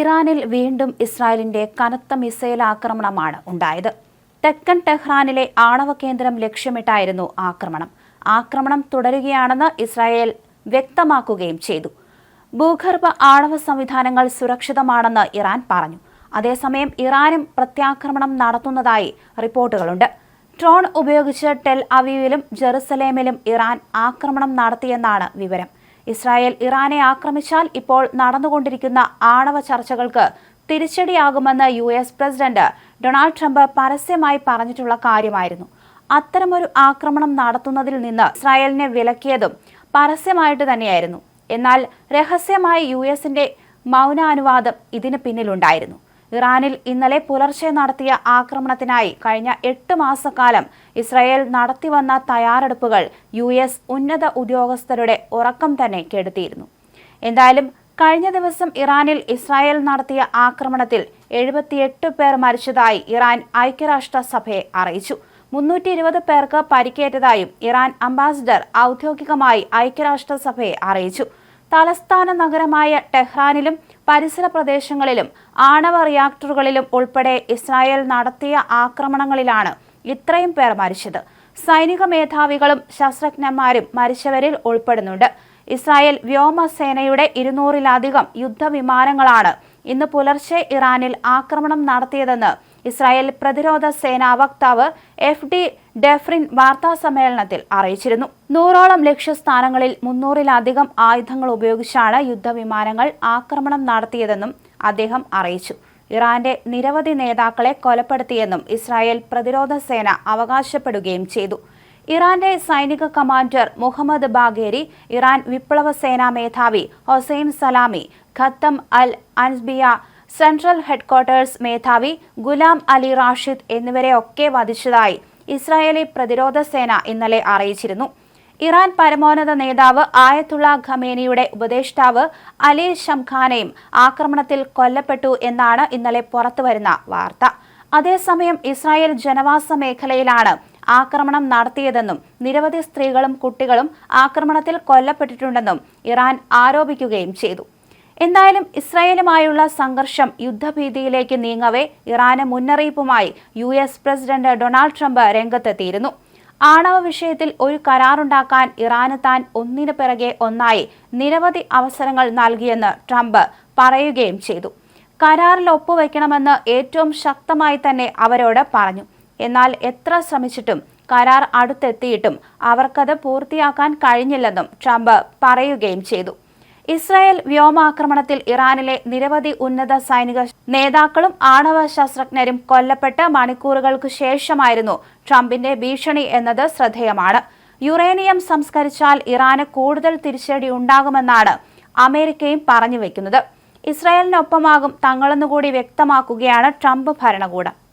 ഇറാനിൽ വീണ്ടും ഇസ്രായേലിന്റെ കനത്ത മിസൈൽ ആക്രമണമാണ് ഉണ്ടായത്. തെക്കൻ ടെഹ്റാനിലെ ആണവ കേന്ദ്രം ലക്ഷ്യമിട്ടായിരുന്നു ആക്രമണം. ആക്രമണം തുടരുകയാണെന്ന് ഇസ്രായേൽ വ്യക്തമാക്കുകയും ചെയ്തു. ഭൂഗർഭ ആണവ സംവിധാനങ്ങൾ സുരക്ഷിതമാണെന്ന് ഇറാൻ പറഞ്ഞു. അതേസമയം ഇറാനും പ്രത്യാക്രമണം നടത്തുന്നതായി റിപ്പോർട്ടുകളുണ്ട്. ഡ്രോൺ ഉപയോഗിച്ച് ടെൽ അവീവിലും ജെറുസലേമിലും ഇറാൻ ആക്രമണം നടത്തിയെന്നാണ് വിവരം. ഇസ്രായേൽ ഇറാനെ ആക്രമിച്ചാൽ ഇപ്പോൾ നടന്നുകൊണ്ടിരിക്കുന്ന ആണവ ചർച്ചകൾക്ക് തിരിച്ചടിയാകുമെന്ന് U S president Donald Trump പരസ്യമായി പറഞ്ഞിട്ടുള്ള കാര്യമായിരുന്നു. അത്തരമൊരു ആക്രമണം നടത്തുന്നതിൽ നിന്ന് ഇസ്രായേലിനെ വിലക്കിയതും പരസ്യമായിട്ട് തന്നെയായിരുന്നു. എന്നാൽ രഹസ്യമായി യു എസിന്റെ മൗനാനുവാദം ഇതിന് പിന്നിലുണ്ടായിരുന്നു. ഇറാനിൽ ഇന്നലെ പുലർച്ചെ നടത്തിയ ആക്രമണത്തിനായി കഴിഞ്ഞ എട്ട് മാസക്കാലം ഇസ്രായേൽ നടത്തിവന്ന തയ്യാറെടുപ്പുകൾ യു എസ് ഉന്നത ഉദ്യോഗസ്ഥരുടെ ഉറക്കം തന്നെ കെടുത്തിയിരുന്നു. എന്തായാലും കഴിഞ്ഞ ദിവസം ഇറാനിൽ ഇസ്രായേൽ നടത്തിയ ആക്രമണത്തിൽ എഴുപത്തിയെട്ട് പേർ മരിച്ചതായി ഇറാൻ ഐക്യരാഷ്ട്രസഭയെ അറിയിച്ചു. മുന്നൂറ്റി ഇരുപത് പേർക്ക് പരിക്കേറ്റതായും ഇറാൻ അംബാസിഡർ ഔദ്യോഗികമായി ഐക്യരാഷ്ട്രസഭയെ അറിയിച്ചു. തലസ്ഥാന നഗരമായ ടെഹ്റാനിലും പരിസര പ്രദേശങ്ങളിലും ആണവ റിയാക്ടറുകളിലും ഉൾപ്പെടെ ഇസ്രായേൽ നടത്തിയ ആക്രമണങ്ങളിലാണ് ഇത്രയും പേർ മരിച്ചത്. സൈനിക മേധാവികളും ശാസ്ത്രജ്ഞന്മാരും മരിച്ചവരിൽ ഉൾപ്പെടുന്നുണ്ട്. ഇസ്രായേൽ വ്യോമസേനയുടെ ഇരുന്നൂറിലധികം യുദ്ധവിമാനങ്ങളാണ് ഇന്ന് പുലർച്ചെ ഇറാനിൽ ആക്രമണം നടത്തിയതെന്ന് ഇസ്രായേൽ പ്രതിരോധ സേനാ വക്താവ് എഫ് ഡി ഡെഫ്രിൻ വാർത്താ സമ്മേളനത്തിൽ അറിയിച്ചിരുന്നു. നൂറോളം ലക്ഷ്യസ്ഥാനങ്ങളിൽ മുന്നൂറിലധികം ആയുധങ്ങൾ ഉപയോഗിച്ചാണ് യുദ്ധവിമാനങ്ങൾ ആക്രമണം നടത്തിയതെന്നും അദ്ദേഹം അറിയിച്ചു. ഇറാന്റെ നിരവധി നേതാക്കളെ കൊലപ്പെടുത്തിയെന്നും ഇസ്രായേൽ പ്രതിരോധ സേന അവകാശപ്പെടുകയും ചെയ്തു. ഇറാന്റെ സൈനിക കമാൻഡർ മുഹമ്മദ് ബാഗേരി ഇറാൻ വിപ്ലവ സേനാ മേധാവി Hossein Salami Khatam al Anbiya central headquarters മേധാവി ഗുലാം അലി റാഷിദ് എന്നിവരെയൊക്കെ വധിച്ചതായി ഇസ്രായേലി പ്രതിരോധ സേന ഇന്നലെ അറിയിച്ചിരുന്നു. ഇറാൻ പരമോന്നത നേതാവ് ആയത്തുള്ള ഖമേനിയുടെ ഉപദേഷ്ടാവ് അലി ഷംഖാനെയും ആക്രമണത്തിൽ കൊല്ലപ്പെട്ടു എന്നാണ് ഇന്നലെ പുറത്തുവരുന്ന വാർത്ത. അതേസമയം ഇസ്രായേൽ ജനവാസ മേഖലയിലാണ് ആക്രമണം നടത്തിയതെന്നും നിരവധി സ്ത്രീകളും കുട്ടികളും ആക്രമണത്തിൽ കൊല്ലപ്പെട്ടിട്ടുണ്ടെന്നും ഇറാൻ ആരോപിക്കുകയും ചെയ്തു. എന്തായാലും ഇസ്രായേലുമായുള്ള സംഘർഷം യുദ്ധഭീതിയിലേക്ക് നീങ്ങവേ ഇറാന് മുന്നറിയിപ്പുമായി U S president Donald Trump രംഗത്തെത്തിയിരുന്നു. ആണവ വിഷയത്തിൽ ഒരു കരാറുണ്ടാക്കാൻ ഇറാന് താൻ ഒന്നിനു പിറകെ ഒന്നായി നിരവധി അവസരങ്ങൾ നൽകിയെന്ന് ട്രംപ് പറയുകയും ചെയ്തു. കരാറിൽ ഒപ്പുവെക്കണമെന്ന് ഏറ്റവും ശക്തമായി തന്നെ അവരോട് പറഞ്ഞു. എന്നാൽ എത്ര ശ്രമിച്ചിട്ടും കരാർ അടുത്തെത്തിയിട്ടും അവർക്കത് പൂർത്തിയാക്കാൻ കഴിഞ്ഞില്ലെന്നും ട്രംപ് പറയുകയും ചെയ്തു. ഇസ്രായേൽ വ്യോമാക്രമണത്തിൽ ഇറാനിലെ നിരവധി ഉന്നത സൈനിക നേതാക്കളും ആണവ ശാസ്ത്രജ്ഞരും കൊല്ലപ്പെട്ട് മണിക്കൂറുകൾക്ക് ശേഷമായിരുന്നു ട്രംപിന്റെ ഭീഷണി എന്നത് ശ്രദ്ധേയമാണ്. യുറേനിയം സംസ്കരിച്ചാൽ ഇറാന് കൂടുതൽ തിരിച്ചടി ഉണ്ടാകുമെന്നാണ് അമേരിക്കയും പറഞ്ഞു വെക്കുന്നത്. ഇസ്രായേലിനൊപ്പമാകും തങ്ങളെന്നുകൂടി വ്യക്തമാക്കുകയാണ് ട്രംപ് ഭരണകൂടം.